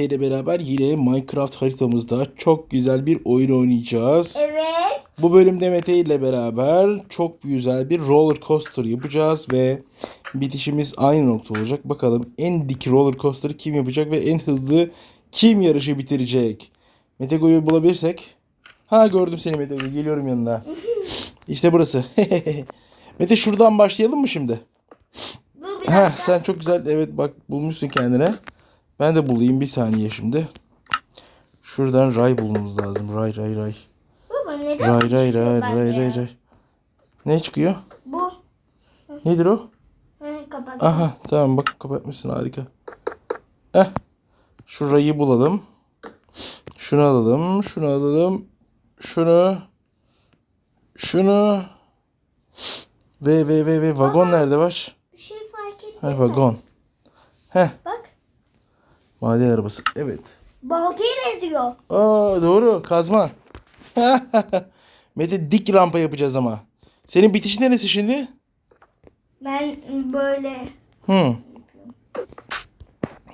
Mete ile beraber yine Minecraft haritamızda çok güzel bir oyun oynayacağız. Evet. Bu bölümde Mete ile beraber çok güzel bir roller coaster yapacağız ve bitişimiz aynı nokta olacak. Bakalım en dik roller coaster'ı kim yapacak ve en hızlı kim yarışı bitirecek? Metego'yu bulabilirsek. Ha gördüm seni Metego. Geliyorum yanına. İşte burası. Mete şuradan başlayalım mı şimdi? Ha sen çok güzel evet bak bulmuşsun kendine. Ben de bulayım bir saniye şimdi. Şuradan ray bulmamız lazım. Ray ray ray. Baba neden Ray ray ray ray ray ray. Ne çıkıyor? Bu. Nedir o? Hı, kapat. Aha tamam bak kapatmışsın harika. Eh. Şu rayı bulalım. Şunu alalım. Şunu alalım. Şunu. Şunu. Ve ve ve ve vagon nerede var? Bir şey fark ettin Ha vagon. Heh. Bak. Maden arabası. Evet. Baltaya benziyor. Aa doğru kazma. Mete dik rampa yapacağız ama. Senin bitişin neresi şimdi? Ben böyle Hı.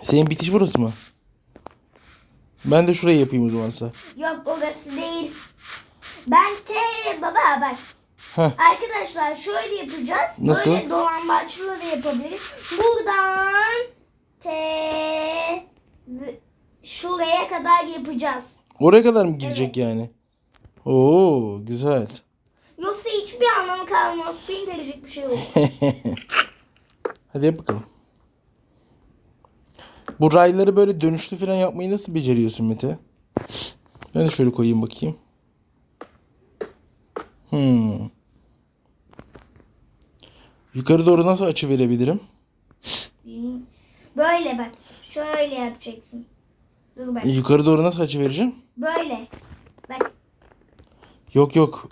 Senin bitiş burası mı? Ben de şurayı yapayım o zamansa. yok orası değil. Ben te baba bak. Heh. Arkadaşlar şöyle yapacağız. Nasıl? Böyle dolambaçlı da yapabiliriz. Buradan te şuraya kadar yapacağız. Oraya kadar mı gidecek yani? Oo güzel. Yoksa hiçbir anlamı kalmaz. Bin gelecek bir şey olur. Hadi yap bakalım. Bu rayları böyle dönüşlü falan yapmayı nasıl beceriyorsun Mete? Ben de şöyle koyayım bakayım. Hmm. Yukarı doğru nasıl açı verebilirim? Böyle bak. Şöyle yapacaksın. Dur bak. Yukarı doğru nasıl açı vereceğim? Böyle. Bak. Yok yok.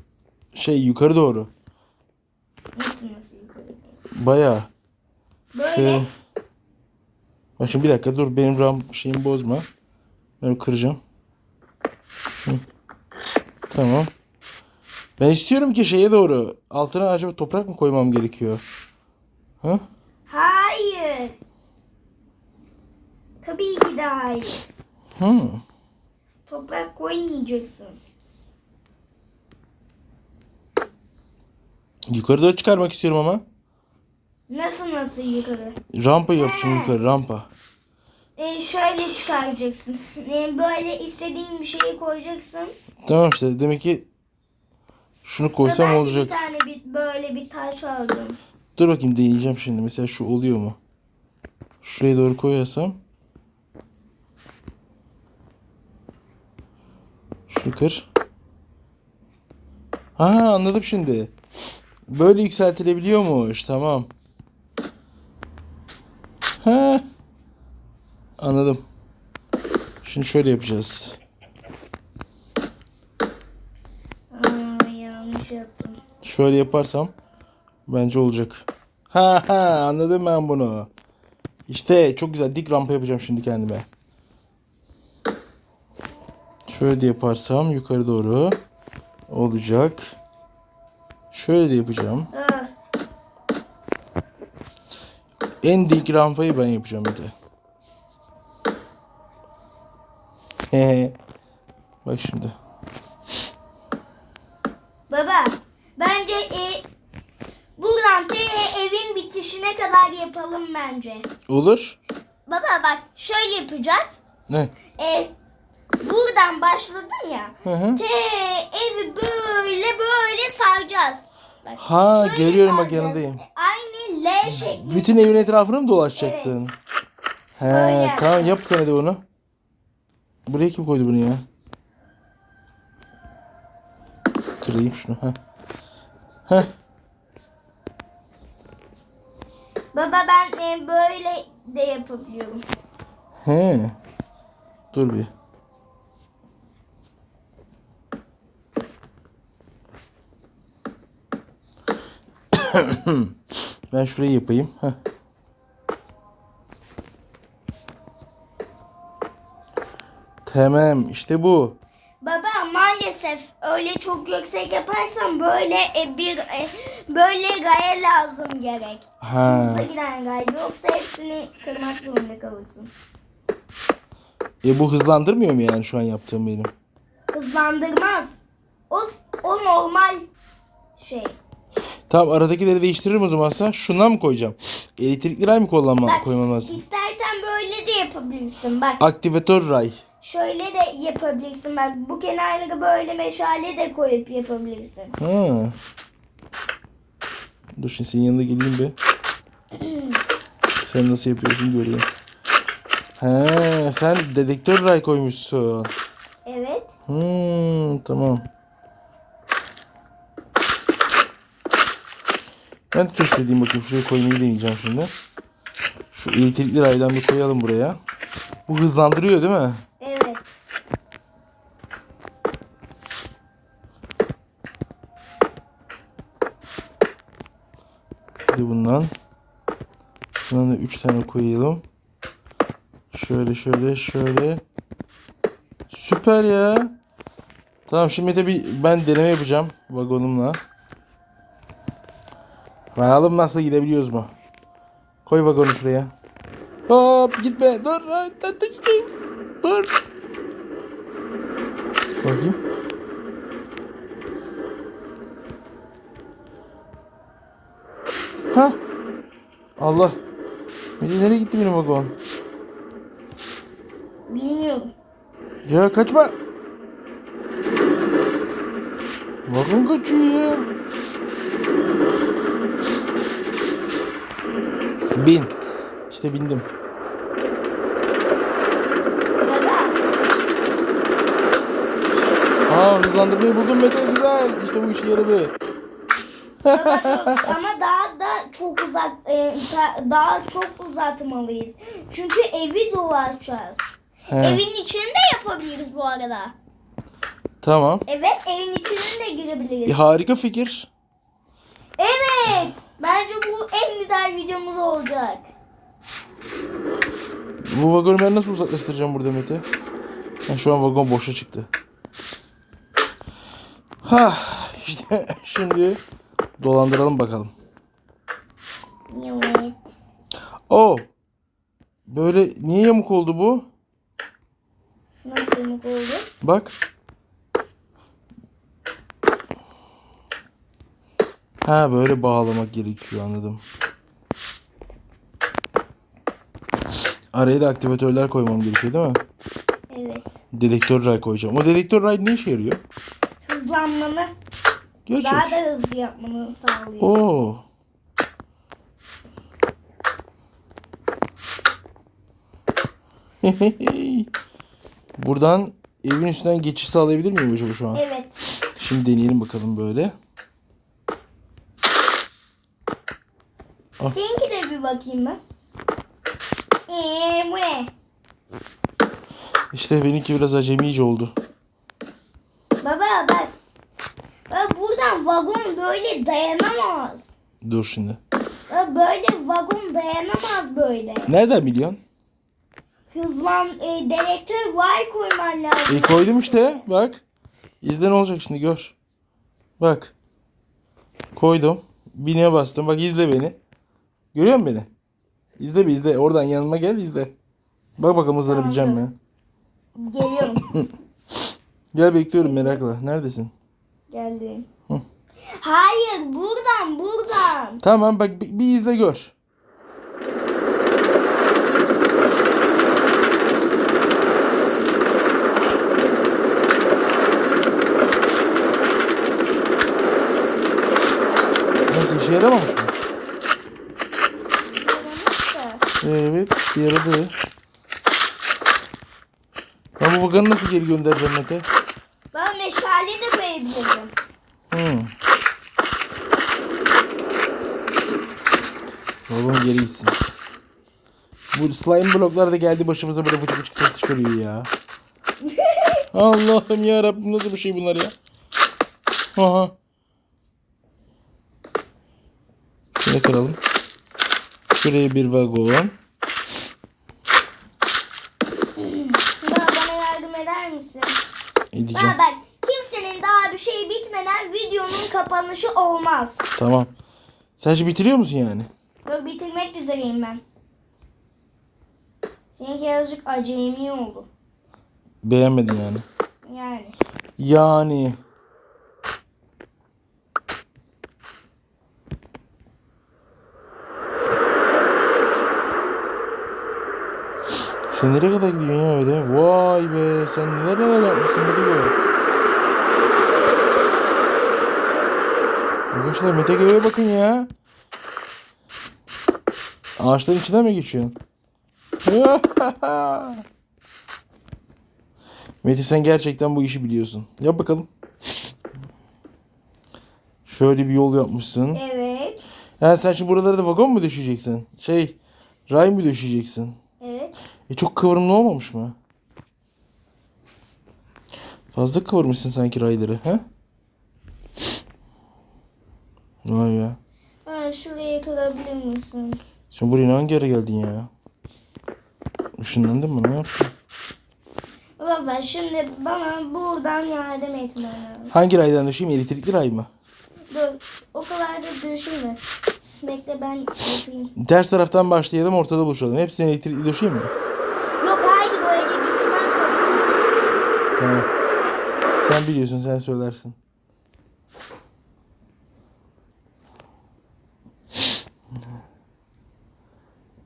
Şey yukarı doğru. Nasıl nasıl yukarı? Baya. Böyle. Şey. Bak şimdi bir dakika dur benim ram şeyimi bozma. Ben kıracağım. Hı. Tamam. Ben istiyorum ki şeye doğru. Altına acaba toprak mı koymam gerekiyor? Ha? Hayır. Tabii ki de hayır. Hı. Toprak koymayacaksın. Yukarı doğru çıkarmak istiyorum ama. Nasıl nasıl yukarı? Rampa yapacağım yukarı rampa. Ee, şöyle çıkaracaksın. Ee, böyle istediğin bir şeyi koyacaksın. Tamam işte demek ki şunu koysam Ben olacak. Bir tane bir, böyle bir taş aldım. Dur bakayım deneyeceğim şimdi. Mesela şu oluyor mu? Şuraya doğru koyarsam. Şu kır. Ha anladım şimdi. Böyle yükseltilebiliyormuş. Tamam. Ha. Anladım. Şimdi şöyle yapacağız. Aa, yanlış yaptım. Şöyle yaparsam bence olacak. Ha ha anladım ben bunu. İşte çok güzel dik rampa yapacağım şimdi kendime. Şöyle de yaparsam yukarı doğru olacak. Şöyle de yapacağım. En dik rampayı ben yapacağım bir de. Bak şimdi. baba bence e, buradan te evin bitişine kadar yapalım bence. Olur. Baba bak şöyle yapacağız. Ne? E, buradan başladın ya. Hı hı. Te evi böyle böyle saracağız. Bak, Ha, şöyle geliyorum bak saracağız. yanındayım. Aynı L şekli. Bütün evin etrafını mı dolaşacaksın? He, Öyle. tamam yap sen de onu. Buraya kim koydu bunu ya? Kırayım şunu. Heh. Heh. Baba ben e, böyle de yapabiliyorum. He. Dur bir. ben şurayı yapayım. Heh. Tamam işte bu. Baba maalesef öyle çok yüksek yaparsan böyle e, bir e, böyle gaye lazım gerek. Ha. Hızlı giden gaye yoksa hepsini kırmak zorunda kalırsın. E bu hızlandırmıyor mu yani şu an yaptığım benim? Hızlandırmaz. O, o normal şey. Tamam aradakileri değiştiririm o zamansa. Şundan mı koyacağım? Elektrikli ray mı kullanmam, Bak koymam lazım? istersen böyle de yapabilirsin. Bak Aktivatör ray. şöyle de yapabilirsin. Bak bu kenarlara böyle meşale de koyup yapabilirsin. Ha. Dur şimdi senin yanına geleyim bir. Sen nasıl yapıyorsun göreyim. He, sen dedektör ray koymuşsun. Evet. Hmm, tamam. Ben de test edeyim bakayım. Şuraya koymayı deneyeceğim şimdi. Şu elektrikli raydan bir koyalım buraya. Bu hızlandırıyor değil mi? Evet. Bir bundan. Şundan da 3 tane koyalım. Şöyle şöyle şöyle. Süper ya. Tamam şimdi de bir ben deneme yapacağım vagonumla. Bakalım nasıl gidebiliyoruz mu? Koy vagonu şuraya. Hop gitme. Dur. Dur. Bakayım. Ha? Allah. Melih nereye gitti benim vagon? Bilmiyorum. Ya kaçma. Vagon kaçıyor ya. Bin. İşte bindim. Aa hızlandırmayı buldum Mete güzel. İşte bu işe yaradı. Ama daha da çok uzak e, daha çok uzatmalıyız. Çünkü evi dolaşacağız. He. Evin içini de yapabiliriz bu arada. Tamam. Evet evin içine de E, girebiliriz. harika fikir. Evet. Bence bu en güzel videomuz olacak. Bu vagonu ben nasıl uzaklaştıracağım burada Mete? Ha, şu an vagon boşa çıktı. Ha işte şimdi dolandıralım bakalım. Evet. O böyle niye yamuk oldu bu? Nasıl yamuk oldu? Bak. Ha böyle bağlamak gerekiyor anladım. Araya da aktivatörler koymam gerekiyor değil mi? Evet. Dedektör ray koyacağım. O dedektör ray ne işe yarıyor? Hızlanmanı Gerçek. daha da hızlı yapmanı sağlıyor. Oo. Buradan evin üstünden geçiş sağlayabilir miyim acaba şu an? Evet. Şimdi deneyelim bakalım böyle. Seninki de bir bakayım ben. Eee bu ne? İşte benimki biraz acemice oldu. Baba bak. Bak buradan vagon böyle dayanamaz. Dur şimdi. Bak böyle vagon dayanamaz böyle. Nereden biliyorsun? Hızlan, e, direktör var koyman lazım. E koydum işte. Bak. İzle ne olacak şimdi gör. Bak. Koydum. Bine bastım. Bak izle beni. Görüyor musun beni? İzle bir izle. Oradan yanıma gel izle. Bak bakalım hızlanabileceğim mi? Geliyorum. Gel bekliyorum merakla. Neredesin? Geldim. Hı. Hayır buradan buradan. Tamam bak bir, bir izle gör. Nasıl işe yaramamış mı? Evet yaradı. Ben bu bakanı nasıl geri göndereceğim Mete? Ben meşale de koyabilirim. Hmm. Oğlum geri gitsin. Bu slime bloklar da geldi başımıza böyle fıçı fıçı ses çıkarıyor ya. Allah'ım ya Rabbim nasıl bir şey bunlar ya? Aha. Şöyle kıralım. Şuraya bir vagon. Baba bana yardım eder misin? Edeceğim. Baba bak kimsenin daha bir şey bitmeden videonun kapanışı olmaz. Tamam. Sen şimdi bitiriyor musun yani? Yok bitirmek üzereyim ben. Seninki azıcık acemi oldu. Beğenmedin yani. Yani. Yani. Sen nereye kadar gidiyorsun ya öyle? Vay be sen neler neler yapmışsın Mete Göğe. Arkadaşlar Mete Göğe'ye bakın ya. Ağaçların içinden mi geçiyorsun? Mete sen gerçekten bu işi biliyorsun. Yap bakalım. Şöyle bir yol yapmışsın. Evet. Yani sen şimdi buralara da vagon mu döşeyeceksin? Şey, ray mı döşeyeceksin? E çok kıvrımlı olmamış mı? Fazla kıvırmışsın sanki rayları, ha? Vay ya. Ha, şuraya kırabilir misin? Sen buraya hangi ara geldin ya? Işınlandın mı? Ne yaptın? Baba şimdi bana buradan yardım etmen lazım. Hangi raydan döşeyim? Elektrikli ray mı? Dur. O kadar da düşünme. Bekle ben yapayım. Ters taraftan başlayalım, ortada buluşalım. Hepsini elektrikli döşeyeyim mi? Yok hayır böyle gitmez yoksa. Tamam. Sen biliyorsun, sen söylersin.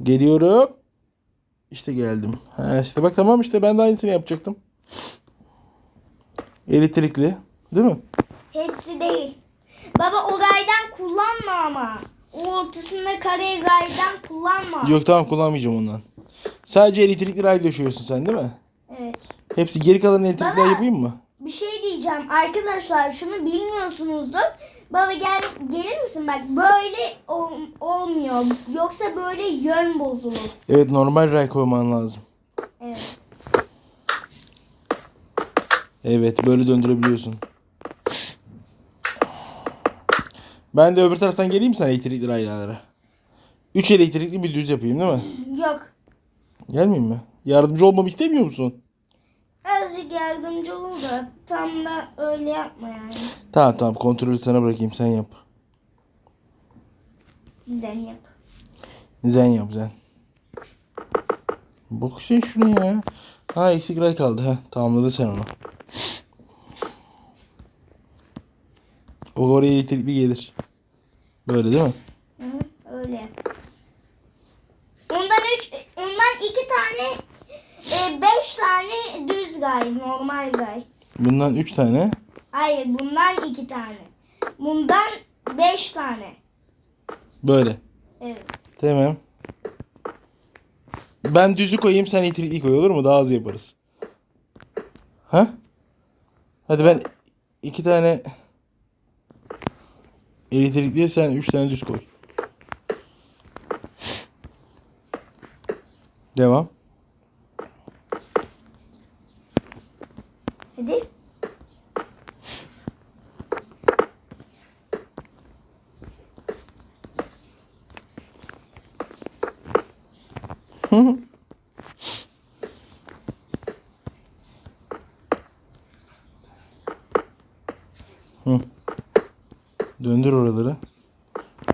Geliyorum. İşte geldim. Ha işte bak tamam işte ben de aynısını yapacaktım. Elektrikli. Değil mi? Hepsi değil. Baba o raydan kullanma ama. O ortasında kare raydan kullanma. Yok tamam kullanmayacağım ondan. Sadece elektrikli ray döşüyorsun sen değil mi? Evet. Hepsi geri kalan elektrikli Baba. yapayım mı? Bir şey diyeceğim arkadaşlar şunu bilmiyorsunuzdur. Baba gel gelir misin bak böyle ol- olmuyor. Yoksa böyle yön bozulur. Evet normal ray koyman lazım. Evet. Evet böyle döndürebiliyorsun. Ben de öbür taraftan geleyim sana elektrikli raylara. 3 elektrikli bir düz yapayım değil mi? Yok. Gelmeyeyim mi? Yardımcı olmamı istemiyor musun? Azıcık yardımcı ol da tam da öyle yapma yani. Tamam tamam kontrolü sana bırakayım sen yap. Güzel yap. Zen yap zen. Bak sen şunu ya. Ha eksik ray kaldı ha. Tamamladın sen onu. O oraya elektrikli gelir. Böyle değil mi? Hı öyle. Ondan üç, ondan iki tane, e, beş tane düz gay, normal gay. Bundan 3 tane. Hayır, bundan iki tane. Bundan beş tane. Böyle. Evet. Tamam. Ben düzü koyayım sen elektrikli koy olur mu? Daha az yaparız. Ha? Hadi ben iki tane elektrikli sen üç tane düz koy. Devam. Hadi. Döndür oraları.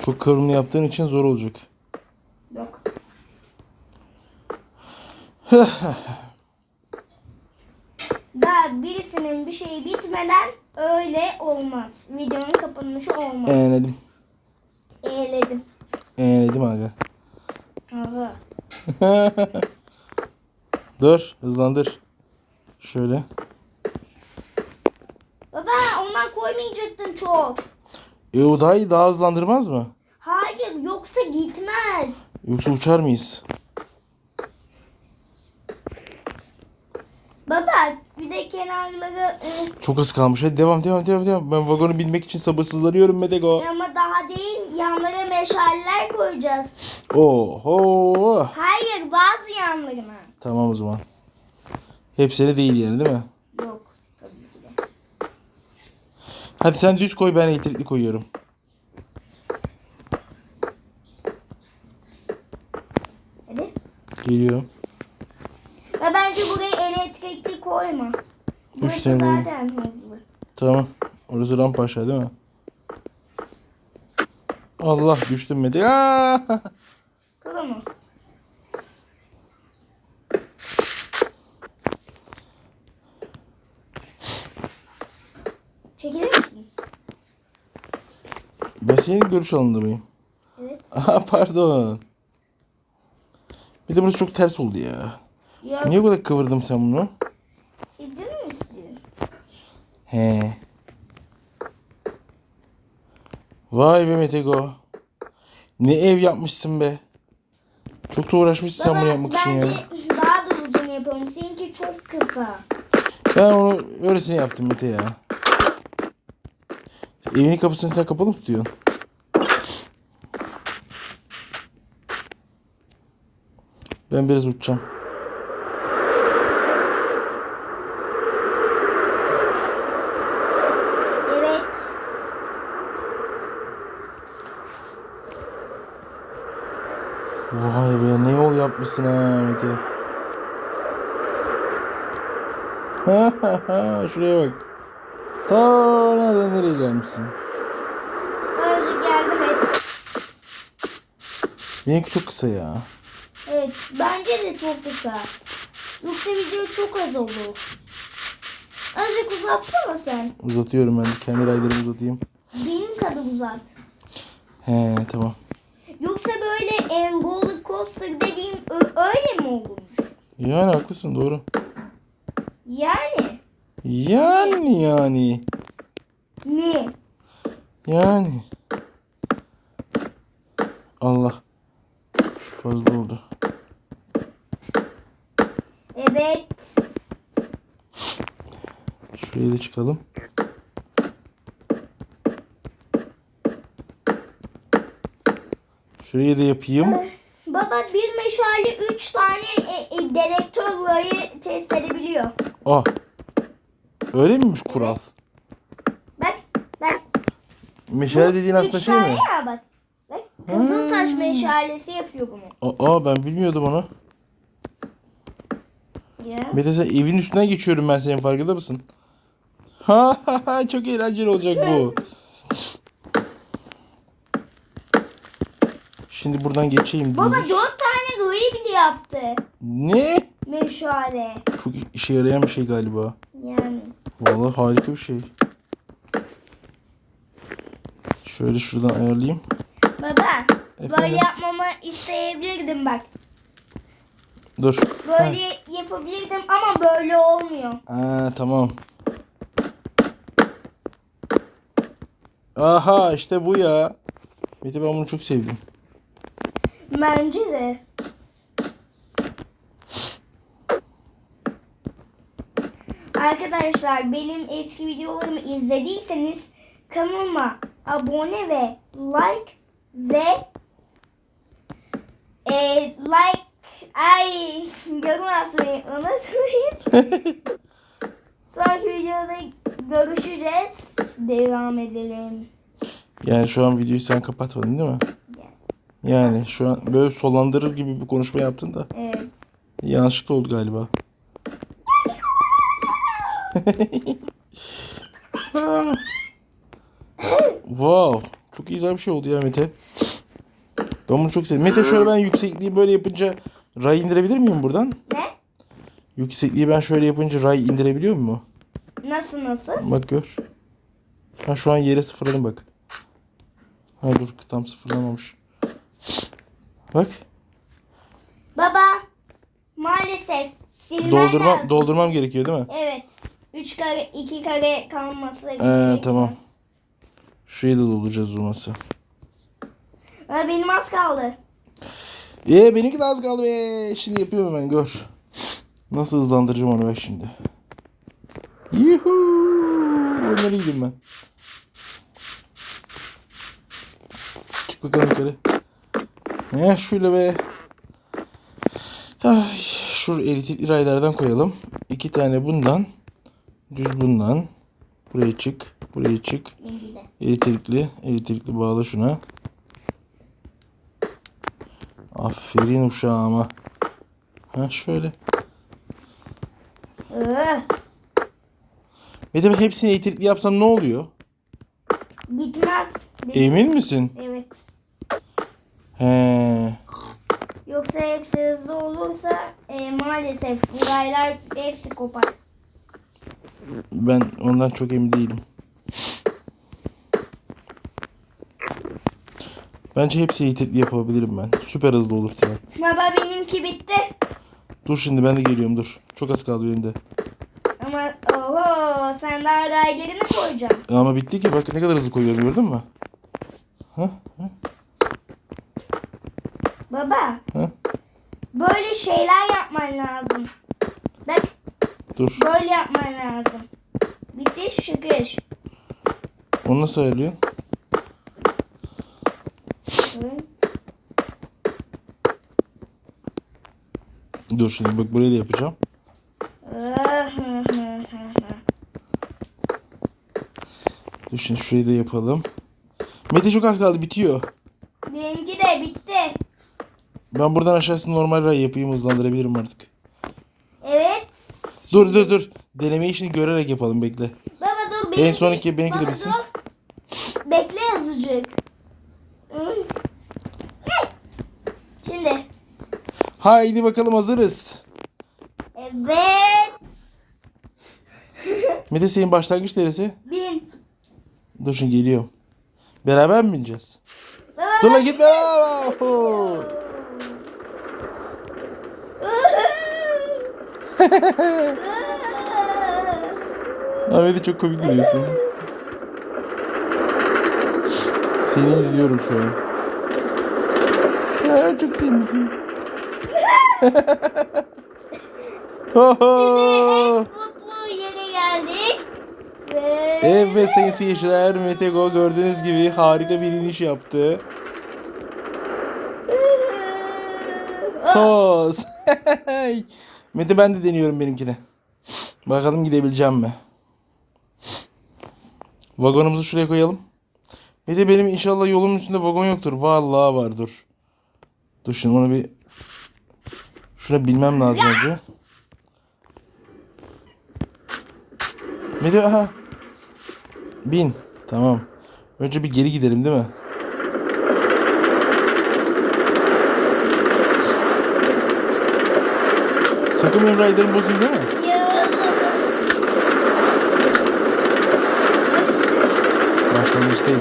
Çok kıvrımlı yaptığın için zor olacak. Yok. Birisinin bir şeyi bitmeden öyle olmaz. Videonun kapanışı olmaz. Eğledim. Eğledim. Eğledim aga. Aha. Dur hızlandır. Şöyle. Baba ondan koymayacaktın çok. E o daha iyi daha hızlandırmaz mı? Hayır yoksa gitmez. Yoksa uçar mıyız? Baba de kenarları e, Çok az kalmış. Hadi devam devam devam devam. Ben vagonu binmek için sabırsızlanıyorum Medego. ama daha değil yanlara meşaleler koyacağız. Oho. Hayır bazı yanlarına. Tamam o zaman. Hepsini değil yani değil mi? Yok tabii ki de. Hadi sen düz koy ben elektrikli koyuyorum. Hadi. Geliyorum koyma. Burası zaten hızlı. Tamam. Orası rampa aşağı değil mi? Allah düştüm medi. Kala mı? Çekilir misin? Ben görüş alanında mıyım? Evet. Aha pardon. Bir de burası çok ters oldu ya. ya. Niye bu kadar kıvırdım sen bunu? He. Vay be Metego. Ne ev yapmışsın be. Çok da uğraşmışsın sen bunu yapmak için ya. daha da uzun yapalım. Seninki çok kısa. Ben onu öylesine yaptım Mete ya. Evinin kapısını sen kapalı mı tutuyorsun? Ben biraz uçacağım. Evet. Vay be ne yol yapmışsın ha Mete. Şuraya bak. Ta nereden nereye gelmişsin? Azıcık yardım et. Benimki çok kısa ya. Evet. Bence de çok kısa. Yoksa video çok az olur. Azıcık uzatsana sen. Uzatıyorum ben kendi raylarımı uzatayım. Benim kadar uzat. He tamam. Yoksa böyle e, roller coaster dediğim öyle mi olurmuş? Yani haklısın doğru. Yani. Yani yani. Ne? Yani. Allah. Fazla oldu. Evet. Şuraya da çıkalım. Şuraya da yapayım. Baba bir meşale 3 tane e, e, dedektör burayı test edebiliyor. Ah. Öyle miymiş kural? Bak bak. Meşale dediğin aslında Üç şey tane mi? ya bak. Bak Kızıltaş meşalesi yapıyor bunu. Aa ben bilmiyordum onu. Ya. Mete sen evin üstünden geçiyorum ben senin farkında mısın? Ha ha ha çok eğlenceli olacak bu. Şimdi buradan geçeyim. Baba dümdüz. dört tane gri bile yaptı. Ne? Meşale. Çok işe yarayan bir şey galiba. Yani. Vallahi harika bir şey. Şöyle şuradan ayarlayayım. Baba. Efendim? Böyle yapmamı isteyebilirdim bak. Dur. Böyle yapabilirdim ama böyle olmuyor. Ha, tamam. Aha işte bu ya. Mete ben bunu çok sevdim. Bence de. Arkadaşlar benim eski videolarımı izlediyseniz kanalıma abone ve like ve e, like ay yorum atmayı unutmayın. Sonraki videoda görüşeceğiz. Devam edelim. Yani şu an videoyu sen kapatmadın değil mi? Yani şu an böyle solandırır gibi bir konuşma yaptın da Evet. yanlışlıkla oldu galiba. wow. Çok güzel bir şey oldu ya Mete. Ben bunu çok sevdim. Mete şöyle ben yüksekliği böyle yapınca ray indirebilir miyim buradan? Ne? Yüksekliği ben şöyle yapınca ray indirebiliyor mu? Nasıl nasıl? Bak gör. Ha şu an yere sıfırladım bak. Ha dur tam sıfırlamamış. Bak. Baba maalesef silmen Doldurmam lazım. doldurmam gerekiyor değil mi? Evet. 3 kare 2 kare kalması Ee, tamam. Şurayı da dolduracağız olması. Aa, benim az kaldı. Ee benimki de az kaldı be. Şimdi yapıyorum hemen gör. Nasıl hızlandıracağım onu bak şimdi. Yuhu. Onları yiyeyim ben. Çık bakalım yukarı. Heh şöyle be. Ay, şu elektrikli raylardan koyalım. İki tane bundan. Düz bundan. Buraya çık. Buraya çık. De. Elektrikli. Elektrikli bağla şuna. Aferin uşağıma. Ha şöyle. Mete ben hepsini elektrikli yapsam ne oluyor? gitmez. Emin misin? Evet. Yoksa hepsi hızlı olursa e, maalesef buraylar hepsi kopar. Ben ondan çok emin değilim. Bence hepsi eğitikli yapabilirim ben. Süper hızlı olur tren. Baba benimki bitti. Dur şimdi ben de geliyorum dur. Çok az kaldı benim de. Ama oho sen daha raylarını koyacaksın. Ama bitti ki bak ne kadar hızlı koyuyorum gördün mü? Ha? ha? Baba Ha? böyle şeyler yapman lazım. Bak Dur. böyle yapman lazım. Bitiş çıkış. Onu nasıl ayarlıyorsun? Dur şimdi bak burayı da yapacağım. Dur şimdi şurayı da yapalım. Mete çok az kaldı bitiyor. Benimki de bitti. Ben buradan aşağısını normal ray yapayım hızlandırabilirim artık. Evet. Dur dur dur. Deneme işini görerek yapalım bekle. Baba dur En sonraki benimki de Baba, bitsin. dur. Bekle azıcık. Hı. Heh. Şimdi. Haydi bakalım hazırız. Evet. Mete senin başlangıç neresi? Bin. Dur şimdi geliyorum. Beraber mi bineceğiz? Baba. Dur lan gitme. Oho. Ahmet'e çok komik duruyorsun. Seni izliyorum şu an. Ha, çok sevimlisin. Oho. Mutlu yere geldik. Ve... Evet sayın seyirciler Metego gördüğünüz gibi harika bir iniş yaptı. Toz. Mete ben de deniyorum benimkini. Bakalım gidebileceğim mi? Vagonumuzu şuraya koyalım. Mete benim inşallah yolumun üstünde vagon yoktur. Vallahi var dur. Dur şimdi onu bir şuna bilmem lazım önce. Mete aha. Bin. Tamam. Önce bir geri gidelim değil mi? Sakın benim raylarımı bozayım değil mi? Başlangıçtayım.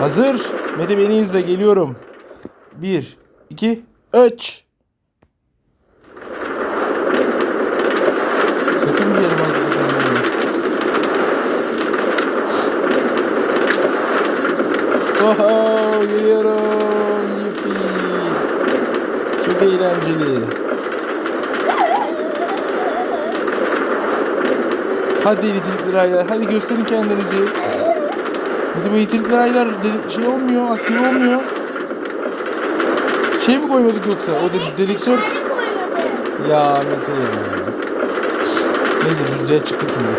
Hazır. Mete beni izle geliyorum. Bir, iki, üç. Sakın bir yerim hazırlayın. Oho geliyorum. Yuppi. Çok eğlenceli. Hadi elitilik biraylar. Hadi gösterin kendinizi. Hadi bu elitilik biraylar dedi- şey olmuyor, aktif olmuyor. Şey mi koymadık yoksa? O de. Meşale koymadı. Ya Mete ya. Neyse düzlüğe çıktım şimdi.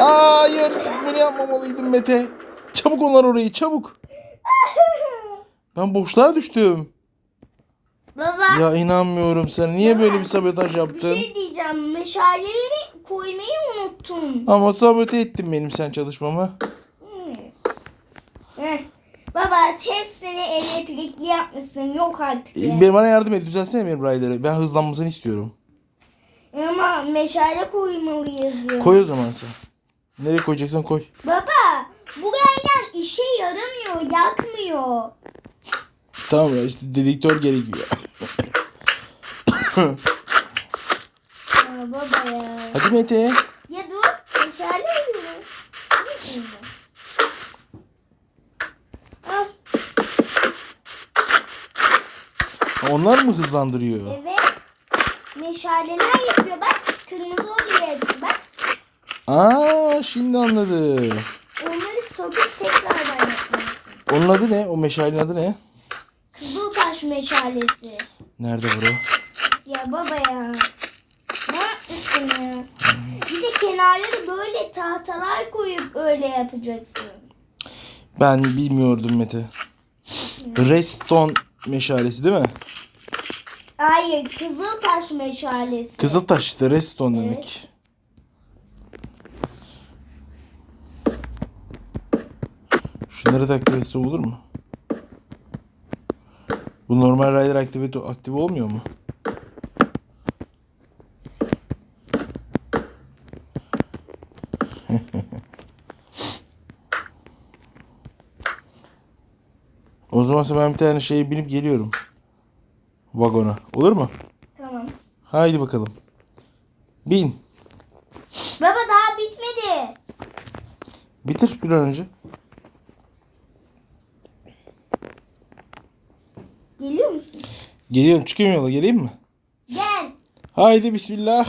Hayır bunu yapmamalıydım Mete. Çabuk onlar orayı çabuk. Ben boşluğa düştüm. Baba Ya inanmıyorum sana. Niye böyle bir sabotaj bir yaptın? şey diyeceğim. Koymayı unuttum. Ama sabote ettin benim sen çalışmamı. Heh. Baba hepsini elektrikli yapmışsın. Yok artık ya. Ee, bana yardım et. Düzelsene benim rayları. Ben hızlanmasını istiyorum. Ama meşale koymalıyız ya. Koy o zaman sen. Nereye koyacaksan koy. Baba bu raylar işe yaramıyor. Yakmıyor. Tamam ya işte dedektör gerekiyor. Baba ya. Hadi Mete. Ya dur. Meşale mi? Al. Onlar mı hızlandırıyor? Evet. Meşaleler yapıyor bak. Kırmızı oluyor bak. Aa şimdi anladım. Onları sokup tekrardan yapmalısın. Onun adı ne? O meşalenin adı ne? Kızıltaş meşalesi. Nerede bro? Ya baba ya. Ne yapmışsın ya? Bir de kenarları böyle tahtalar koyup öyle yapacaksın. Ben bilmiyordum Mete. Redstone meşalesi değil mi? Hayır, kızıltaş meşalesi. Kızıltaş işte redstone demek. Şunları da aktive etse olur mu? Bu normal rider aktive, aktive olmuyor mu? O zaman ben bir tane şeye binip geliyorum. Vagona. Olur mu? Tamam. Haydi bakalım. Bin. Baba daha bitmedi. Bitir bir an önce. Geliyor musun? Geliyorum. Çıkıyorum yola. Geleyim mi? Gel. Haydi bismillah.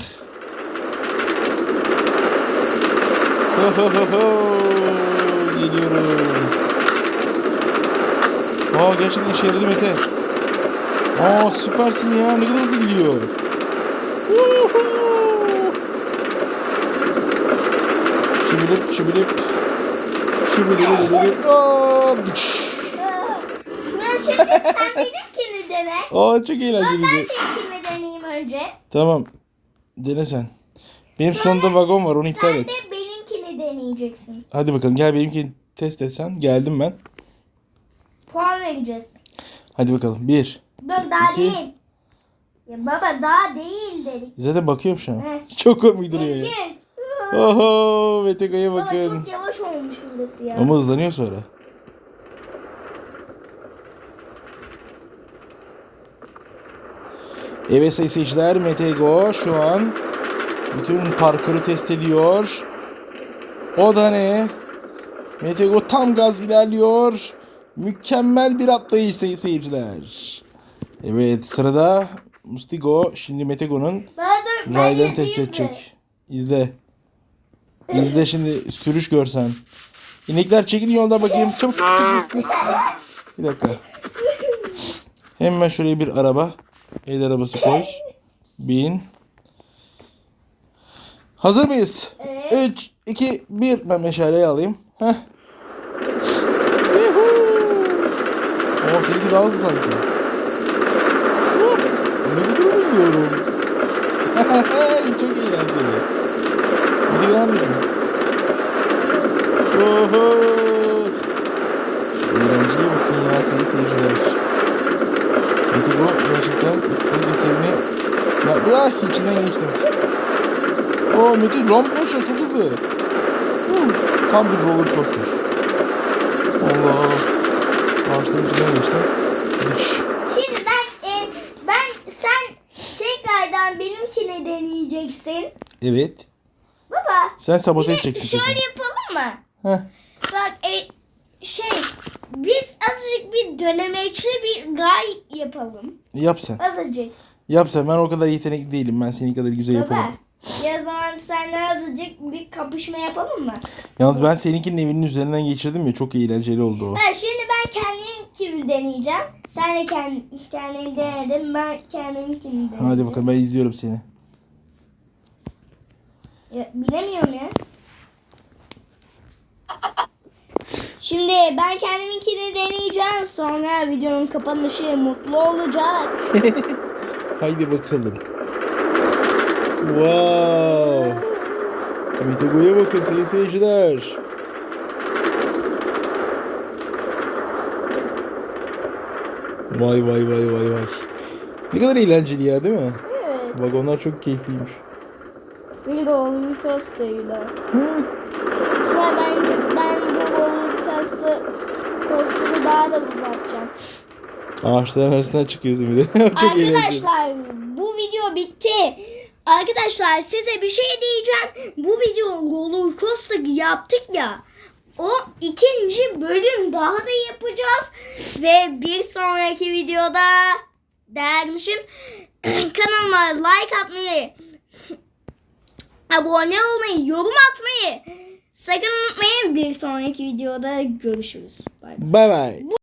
Ho ho ho ho. Geliyorum. Aa gerçekten işe yaradı Mete. Aa süpersin ya. Ne kadar hızlı gidiyor. Woohoo. Şibilip şibilip. Şibilip Aa. Ya şimdi sen benimkini dene. Aa çok Ben eğlenceliydi. seninkini deneyeyim önce. Tamam. Dene sen. Benim sonunda vagon var onu iptal Sen et. de benimkini deneyeceksin. Hadi bakalım gel benimki test etsen. Geldim ben. Puan vereceğiz. Hadi bakalım. Bir. Dur daha İki. değil. Ya baba daha değil dedik. Zaten bakıyorum şu an. Heh. Çok komik duruyor ya. İlginç. Oho Meteko'ya Baba bakın. çok yavaş olmuş burası ya. Ama hızlanıyor sonra. Evet sayın seyirciler Metego şu an bütün parkuru test ediyor. O da ne? Metego tam gaz ilerliyor. Mükemmel bir atlayış sayın seyirciler. Evet sırada Mustigo şimdi Metego'nun dur ben test edecek. İzle. İzle şimdi sürüş görsen. İnekler çekilin yolda bakayım. Çabuk. çabuk. Bir dakika. Hemen şuraya bir araba. El arabası koy. Bin. Hazır mıyız? Evet. 3, 2, 1. Ben meşaleyi alayım. Heh. Yuhuu. Oo seninki daha hızlı sanki. Hızlı gidiyorum. Çok eğlenceli. Gider misin? Oho. Eğlenceye bakın ya sayın seyirciler. Peki bu gerçekten üstün eserini... Ya bırak içinden geçtim. Oo Metin ramp koşuyor çok hızlı. Tam bir roller coaster. Allah. Ağaçların içinden geçtim. Dış. Şimdi ben e, ben sen tekrardan benimkini deneyeceksin. Evet. Baba. Sen sabote edeceksin şöyle kesin. yapalım mı? Heh. Bak e, şey biz azıcık bir dönemeçli bir gay yapalım. Yap sen. Azıcık. Yap sen. Ben o kadar yetenekli değilim. Ben senin kadar güzel Baba. yapamam. Ya zaman seninle azıcık bir kapışma yapalım mı? Yalnız ben seninkinin evinin üzerinden geçirdim ya çok eğlenceli oldu o. Ha, şimdi ben kendimkini deneyeceğim. Sen de kendi, kendini denedin. Ben kendimkini deneyeceğim. Hadi bakalım ben izliyorum seni. Ya, bilemiyorum ya. Şimdi ben kendiminkini deneyeceğim. Sonra videonun kapanışı mutlu olacak. Haydi bakalım. Wow. Metego'ya bakın sayın seyirciler. Vay vay vay vay vay. Ne kadar eğlenceli ya değil mi? Evet. Vagonlar çok keyifliymiş. Bir roller coaster'ıyla. Sonra ben, ben bu roller coaster, coaster'ı daha da uzatacağım. Ağaçların arasından çıkıyorsun bir de. çok eğlenceli. Arkadaşlar bu video bitti. Arkadaşlar size bir şey diyeceğim. Bu video roller coaster yaptık ya. O ikinci bölüm daha da yapacağız. Ve bir sonraki videoda dermişim. Kanalıma like atmayı, abone olmayı, yorum atmayı sakın unutmayın. Bir sonraki videoda görüşürüz. Bay bay.